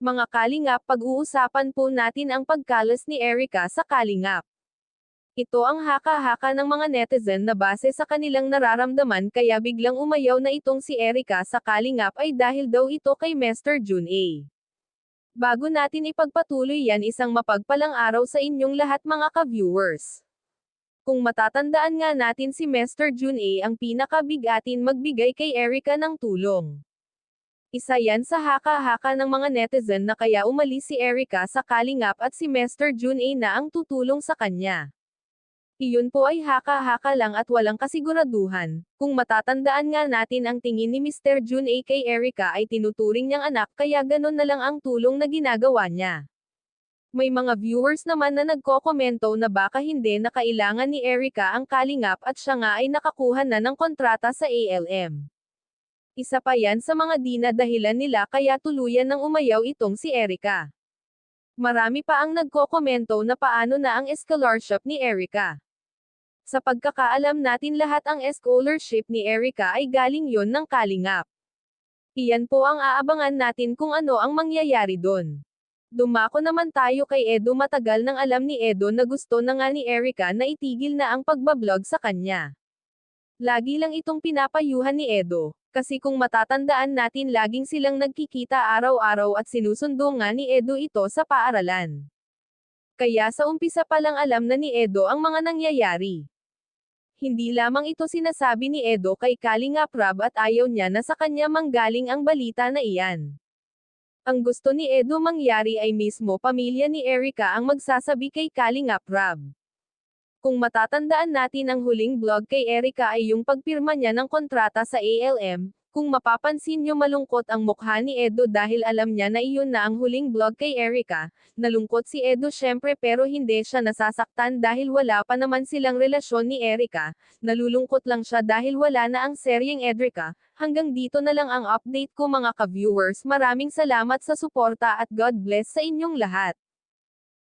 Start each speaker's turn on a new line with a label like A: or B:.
A: Mga Kalingap pag-uusapan po natin ang pagkalas ni Erica sa Kalingap. Ito ang haka-haka ng mga netizen na base sa kanilang nararamdaman kaya biglang umayaw na itong si Erica sa Kalingap ay dahil daw ito kay Mr. June A. Bago natin ipagpatuloy yan isang mapagpalang araw sa inyong lahat mga ka-viewers. Kung matatandaan nga natin si Mr. June A ang pinakabigatin magbigay kay Erica ng tulong. Isa yan sa haka-haka ng mga netizen na kaya umalis si Erica sa Kalingap at si Mr. June A na ang tutulong sa kanya. Iyon po ay haka-haka lang at walang kasiguraduhan. Kung matatandaan nga natin ang tingin ni Mr. June A kay Erica ay tinuturing niyang anak kaya ganon na lang ang tulong na ginagawa niya. May mga viewers naman na nagkokomento na baka hindi na kailangan ni Erica ang kalingap at siya nga ay nakakuha na ng kontrata sa ALM. Isa pa yan sa mga di na dahilan nila kaya tuluyan ng umayaw itong si Erica. Marami pa ang nagkokomento na paano na ang scholarship ni Erica. Sa pagkakaalam natin lahat ang scholarship ni Erica ay galing yon ng Kalingap. Iyan po ang aabangan natin kung ano ang mangyayari doon. Dumako naman tayo kay Edo matagal nang alam ni Edo na gusto na nga ni Erica na itigil na ang pagbablog sa kanya. Lagi lang itong pinapayuhan ni Edo, kasi kung matatandaan natin laging silang nagkikita araw-araw at sinusundo nga ni Edo ito sa paaralan. Kaya sa umpisa pa lang alam na ni Edo ang mga nangyayari. Hindi lamang ito sinasabi ni Edo kay Kalinga Prab at ayaw niya na sa kanya manggaling ang balita na iyan. Ang gusto ni Edo mangyari ay mismo pamilya ni Erica ang magsasabi kay Kalinga Prab. Kung matatandaan natin ang huling blog kay Erica ay yung pagpirma niya ng kontrata sa ALM, kung mapapansin nyo malungkot ang mukha ni Edo dahil alam niya na iyon na ang huling blog kay Erica, nalungkot si Edo syempre pero hindi siya nasasaktan dahil wala pa naman silang relasyon ni Erica, nalulungkot lang siya dahil wala na ang seryeng Edrica, hanggang dito na lang ang update ko mga ka-viewers. Maraming salamat sa suporta at God bless sa inyong lahat.